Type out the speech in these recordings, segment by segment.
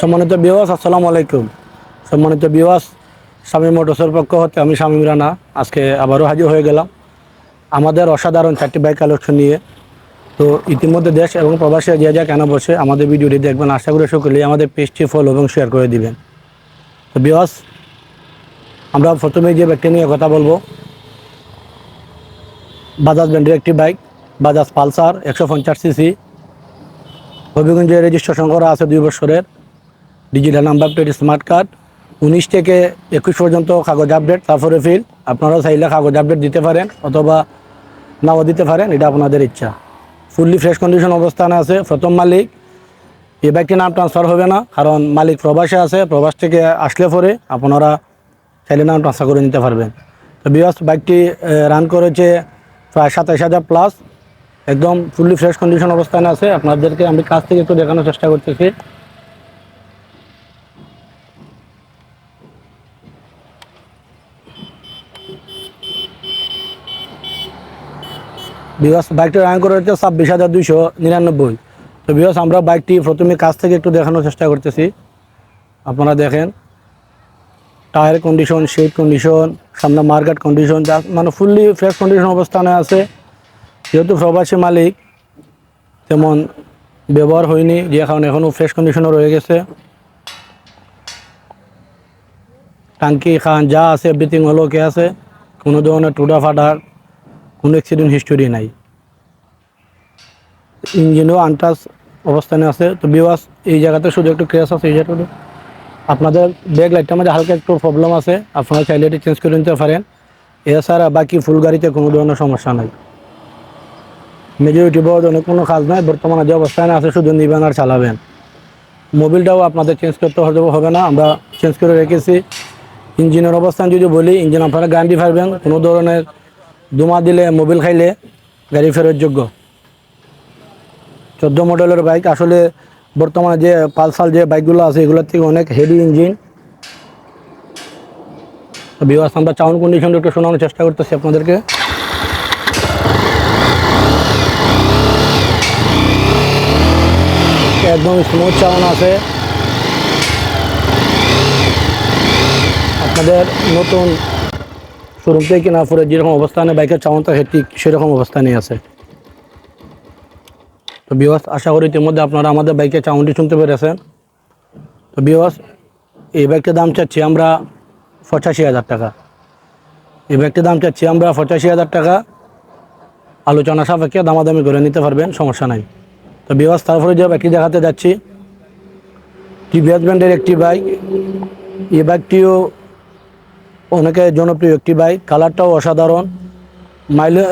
সম্মানিত বিওয়াস আসসালামু আলাইকুম। সম্মানিত বিওয়াস স্বামী মোটরসের পক্ষ হতে আমি স্বামী রানা। আজকে আবারও হাজির হয়ে গেলাম আমাদের অসাধারণ চারটি বাইক কালেকশন নিয়ে। তো ইতিমধ্যে দেশ এবং প্রবাসী যে যা কেন বসে আমাদের ভিডিওটি দেখবেন। আশা করি সকলেই আমাদের পেজটি ফলো এবং শেয়ার করে দিবেন। তো বিওয়াস আমরা প্রথমে যে ব্যক্তি নিয়ে কথা বলব। বাজাজ ব্র্যান্ডের একটি বাইক বাজাজ পালসার একশো পঞ্চাশ সিসি হবিগঞ্জে রেজিস্ট্রেশন করা আছে দুই বছরের। Digital number plate smart card উনিশ থেকে একুশ পর্যন্ত কাগজ আপডেট তারপরে ফিল আপনারা চাইলে কাগজ আপডেট দিতে পারেন অথবা নাও দিতে পারেন, এটা আপনাদের ইচ্ছা। ফুললি ফ্রেশ কন্ডিশন অবস্থানে আছে, প্রথম মালিক। এই বাইকটির নাম ট্রান্সফার হবে না, কারণ মালিক প্রবাসে আছে, প্রবাস থেকে আসলে পরে আপনারা চাইলে নাম ট্রান্সফার করে নিতে পারবেন। তো বিয়াস বাইকটি রান করেছে প্রায় সাতাশ হাজার প্লাস একদম ফুললি ফ্রেশ কন্ডিশন অবস্থানে আছে, আপনাদেরকে আমি কাছ থেকে একটু দেখানোর চেষ্টা করতেছি। বিকজ বাইকটি রান করে হচ্ছে ছাব্বিশ হাজার দুইশো নিরানব্বই। তো বিকজ আমরা বাইকটি প্রথমে কাছ থেকে একটু দেখানোর চেষ্টা করতেছি। আপনারা দেখেন। টায়ার কন্ডিশন সিট কন্ডিশন সামনে মার্কেট কন্ডিশন যা মানে ফুললি ফ্রেশ কন্ডিশন অবস্থানে আছে। যেহেতু প্রবাসী মালিক, তেমন ব্যবহার হয়নি, যে কারণে এখনও ফ্রেশ কন্ডিশনও রয়ে গেছে। টাঙ্কি খান, যা আছে এভরিথিং হলো কে আছে? কোনো ধরনের টুটা ফাটার কোনো অ্যাক্সিডেন্ট হিস্টোরি নাই। ইঞ্জিনও আনটাস অবস্থানে আছে। তো বিওয়াস এই জায়গাতে শুধু একটু ক্রেস আছে, এই জায়গাটা আপনাদের ব্যাক লাইটটার মধ্যে হালকা একটু প্রবলেম আছে। আপনারা চাইলে এটি চেঞ্জ করে নিতে পারেন। এছাড়া বাকি ফুল গাড়িতে কোনো ধরনের সমস্যা নাই। মেজরিটি বড় অনেক কোনো কাজ নাই। বর্তমানে যে অবস্থানে আছে, শুধু নিবেন আর চালাবেন। মোবিলটাও আপনাদের চেঞ্জ করতে হবে না। আমরা চেঞ্জ করে রেখেছি। ইঞ্জিনের অবস্থান যদি বলি ইঞ্জিন আপনারা গ্যারান্টি পারবেন। কোনো ধরনের দুমা দিলে মোবিল খাইলে গাড়ি ফেরত যোগ্য। চোদ্দ মডেলের বাইক, আসলে বর্তমানে যে পালসাল যে বাইকগুলো আছে, এগুলোর থেকে অনেক হেভি ইঞ্জিন বিবাস আমরা চাউন কন্ডিশনটা একটু শোনানোর চেষ্টা করতেছি আপনাদেরকে। একদম স্মুথ চাউন আছে। আপনাদের নতুন শোরুম থেকে কেনা পরে যেরকম অবস্থানে বাইকের চাউনটা ঠিক সেরকম অবস্থানে আছে। তো বিওয়াস আশা করি ইতিমধ্যে আপনারা আমাদের বাইকের চাউনটি শুনতে পেরেছেন। তো বিওয়াস এই বাইকটির দাম চাচ্ছি আমরা পঁচাশি হাজার টাকা। এই বাইকটির দাম চাচ্ছি আমরা পঁচাশি হাজার টাকা। আলোচনা সাপেক্ষে দামাদামি করে নিতে পারবেন, সমস্যা নাই। তো বিওয়াস তারপরে যে বাইকটি দেখাতে যাচ্ছি টিভিএস ব্র্যান্ডের একটি বাইক। এই বাইকটিও অনেকে জনপ্রিয় একটি বাইক কালারটাও অসাধারণ। মাইলে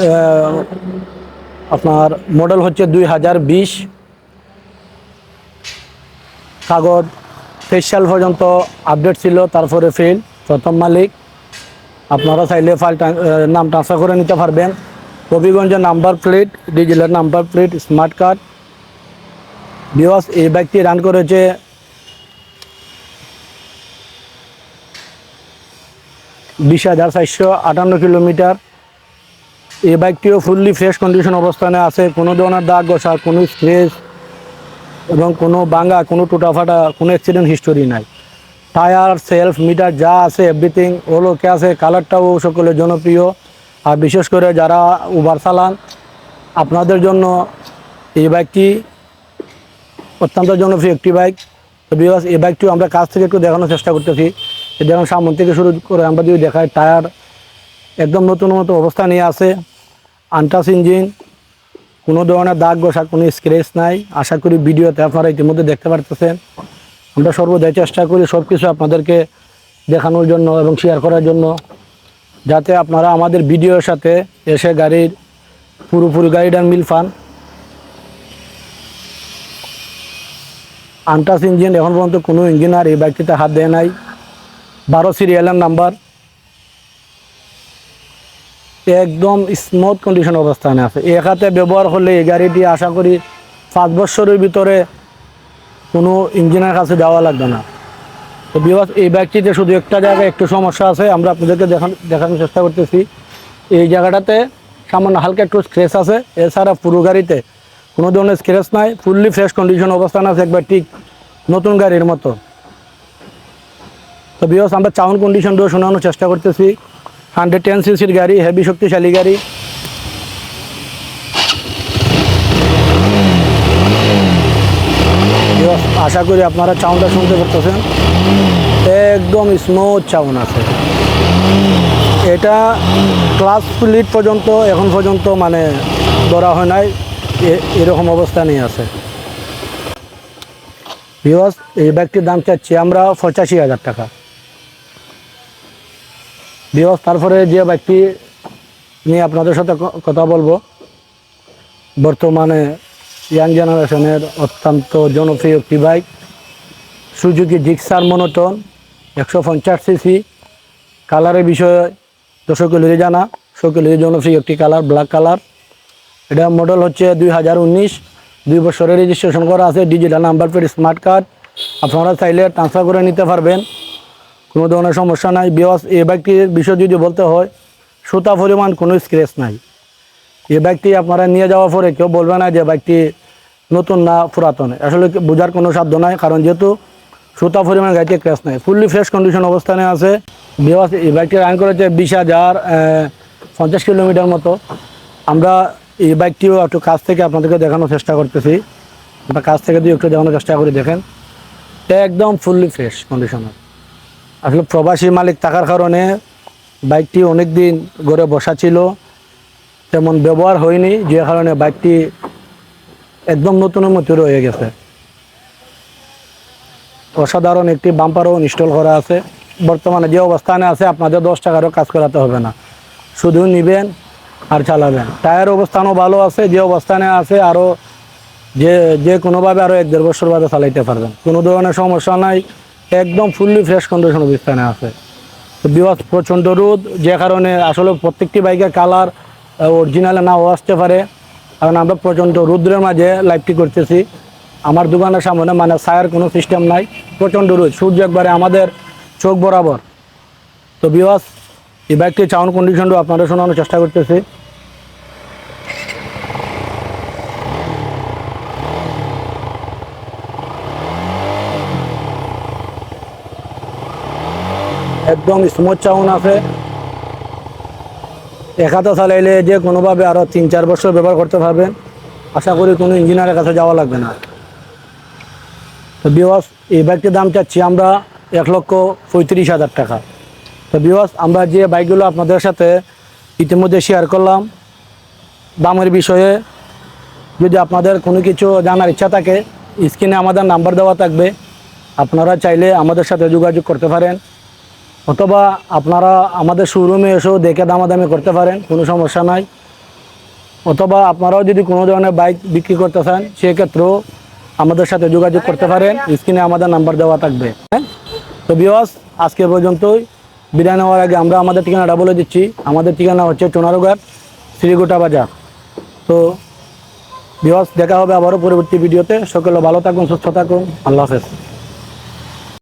আপনার মডেল হচ্ছে দুই হাজার বিশ। কাগজ তেইশ সাল পর্যন্ত আপডেট ছিল, তারপরে ফেল প্রথম মালিক। আপনারা চাইলে ফাইল নাম ট্রান্সফার করে নিতে পারবেন। হবিগঞ্জের number plate digital number plate smart card বিওয়াস এই বাইকটি রান করেছে বিশ হাজার চারশো আটান্ন কিলোমিটার। এই বাইকটিও ফুললি ফ্রেশ কন্ডিশন অবস্থানে আছে। কোনো ধরনের দাগ ঘষা, কোনো স্ক্রেচ এবং কোনো বাঙ্গা কোনো টুটাফাটা, কোনো অ্যাক্সিডেন্ট হিস্টোরি নাই। টায়ার সেলফ মিটার যা আছে এভরিথিং ওলো কে আছে। কালারটাও সকলের জনপ্রিয়। আর বিশেষ করে যারা উবার চালান, আপনাদের জন্য এই বাইকটি অত্যন্ত জনপ্রিয় একটি বাইক। বিকজ এই বাইকটিও আমরা কাছ থেকে একটু দেখানোর চেষ্টা করতেছি। যেমন সামন থেকে শুরু করে আমরা যদি দেখাই, টায়ার একদম নতুন মতো অবস্থা নিয়ে আছে। আনটাস ইঞ্জিন, কোনো ধরনের দাগ ঘষা, কোনো স্ক্রেচ নাই। আশা করি ভিডিওতে আপনারা ইতিমধ্যে দেখতে পারতেছেন। আমরা সর্বদাই চেষ্টা করি সব কিছু আপনাদেরকে দেখানোর জন্য এবং শেয়ার করার জন্য, যাতে আপনারা আমাদের ভিডিওর সাথে এসে গাড়ির পুরোপুরি গাড়িটার মিল পান। আনটাস ইঞ্জিন এখন পর্যন্ত কোনো ইঞ্জিনিয়ার এই বাইকটিতে হাত দেয় নাই। বারো সিরিয়ালের নাম্বার। একদম স্মুথ কন্ডিশন অবস্থানে আছে। এক হাতে ব্যবহার করলে এই গাড়িটি আশা করি পাঁচ বছরের ভিতরে কোনো ইঞ্জিনের কাছে যাওয়া লাগবে না। তো বিকজ এই বাইকটিতে শুধু একটা জায়গায় একটু সমস্যা আছে, আমরা আপনাদেরকে দেখান, দেখানোর চেষ্টা করতেছি। এই জায়গাটাতে সামান্য হালকা একটু স্ক্রেচ আছে। এছাড়া পুরো গাড়িতে কোনো ধরনের স্ক্রেচ নাই ফুললি ফ্রেশ কন্ডিশন অবস্থান আছে, একবার ঠিক নতুন গাড়ির মতো। তো বিকজ আমরা চাউন কন্ডিশনটাও শোনানোর চেষ্টা করতেছি। হান্ড্রেড টেন সিসির গাড়ি হেভি শক্তিশালী গাড়ি। আশা করি আপনারা চাউনটা শুনতে পারতেছেন। একদম স্মুথ চাউন আছে। এটা ক্লাস স্প্লিট পর্যন্ত, এখন পর্যন্ত মানে ধরা হয় নাই। এরকম অবস্থা নিয়ে আছে। বিকজ এই ব্যাগটির দাম চাচ্ছি আমরা পঁচাশি হাজার টাকা। বিকজ তারপরে যে ব্যক্তি নিয়ে আপনাদের সাথে কথা বলব, বর্তমানে ইয়াং জেনারেশনের অত্যন্ত জনপ্রিয় একটি বাইক সুজুকি জিক্সার মনোটন একশো পঞ্চাশ সিসি কালারের বিষয়ে তো সকলেরই জানা সকলেরই জনপ্রিয় একটি কালার ব্ল্যাক কালার এটা মডেল হচ্ছে দুই হাজার উনিশ, দুই বছরের রেজিস্ট্রেশন করা আছে digital number plate smart card আপনারা চাইলে ট্রান্সফার করে নিতে পারবেন। কোনো ধরনের সমস্যা নাই। বিকজ এই বাইকটির বিষয় যদি বলতে হয়, সুতা পরিমাণ কোনো স্ক্র্যাচ নাই। এই বাইকটি আপনারা নিয়ে যাওয়ার পরে কেউ বলবে না যে বাইকটি নতুন না পুরাতন। আসলে বোঝার কোনো সাধ্য নাই, কারণ যেহেতু সুতা পরিমাণ গাড়িতে ক্র্যাশ নাই। ফুললি ফ্রেশ কন্ডিশন অবস্থানে আছে। বিকজ এই বাইকটি রান করেছে বিশ হাজার পঞ্চাশ কিলোমিটার মতো। আমরা এই বাইকটিও একটু কাছ থেকে আপনাদেরকে দেখানোর চেষ্টা করতেছি। আমরা কাছ থেকে দিয়ে একটু দেখানোর চেষ্টা করে, দেখেন। একদম ফুললি ফ্রেশ কন্ডিশনার আসলে প্রবাসী মালিক থাকার কারণে বাইকটি অনেক দিন ঘরে বসা ছিল। তেমন ব্যবহার হয়নি, যে কারণে বাইকটি একদম নতুনের মতো রয়ে গেছে। অসাধারণ একটি বাম্পারও ইনস্টল করা আছে। বর্তমানে যে অবস্থানে আছে, আপনাদের দশ টাকারও কাজ করাতে হবে না। শুধু নিবেন আর চালাবেন। টায়ার অবস্থানও ভালো আছে, যে অবস্থানে আছে, আরও যে যে কোনোভাবে আরও এক দেড় বছর বাদে চালাইতে পারবেন। কোনো ধরনের সমস্যা নাই। একদম ফুললি ফ্রেশ কন্ডিশন অবস্থানে আছে। তো বিবাদ প্রচণ্ড রোদ, যে কারণে আসলে প্রত্যেকটি বাইকের কালার অরিজিনালে নাও আসতে পারে। কারণ আমরা প্রচণ্ড রৌদ্রের মাঝে লাইভটি করতেছি। আমার দোকানের সামনে মানে ছায়ার কোনো সিস্টেম নাই, প্রচণ্ড রোদ। সূর্য একবারে আমাদের চোখ বরাবর। তো বিবাস এই বাইকটি চাউন কন্ডিশনটাও আপনারা শোনানোর চেষ্টা করতেছি। একদম স্মুথ চাউন আছে। এক হাতে চালাইলে যে কোনোভাবে আরও তিন চার বছর ব্যবহার করতে পারবেন। আশা করি কোনো ইঞ্জিনিয়ারের কাছে যাওয়া লাগবে না। তো বিওয়াস এই বাইকটির দাম চাচ্ছি আমরা এক লক্ষ পঁয়ত্রিশ হাজার টাকা। তো বিওয়াস আমরা যে বাইকগুলো আপনাদের সাথে ইতিমধ্যে শেয়ার করলাম, দামের বিষয়ে যদি আপনাদের কোনো কিছু জানার ইচ্ছা থাকে স্ক্রিনে আমাদের নাম্বার দেওয়া থাকবে। আপনারা চাইলে আমাদের সাথে যোগাযোগ করতে পারেন। অথবা আপনারা আমাদের শোরুমে এসেও দেখে দামাদামি করতে পারেন, কোনো সমস্যা নাই। অথবা আপনারাও যদি কোনো ধরনের বাইক বিক্রি করতে চান, সেক্ষেত্রেও আমাদের সাথে যোগাযোগ করতে পারেন। স্ক্রিনে আমাদের নাম্বার দেওয়া থাকবে। হ্যাঁ? তো বিওয়াস আজকে পর্যন্তই। বিদায় নেওয়ার আগে আমরা আমাদের ঠিকানাটা বলে দিচ্ছি। আমাদের ঠিকানা হচ্ছে চোনারুঘাট, শ্রীগোটা বাজার। তো বিওয়াস দেখা হবে আবারও পরবর্তী ভিডিওতে। সকলে ভালো থাকুন, সুস্থ থাকুন। আল্লাহ হাফেজ।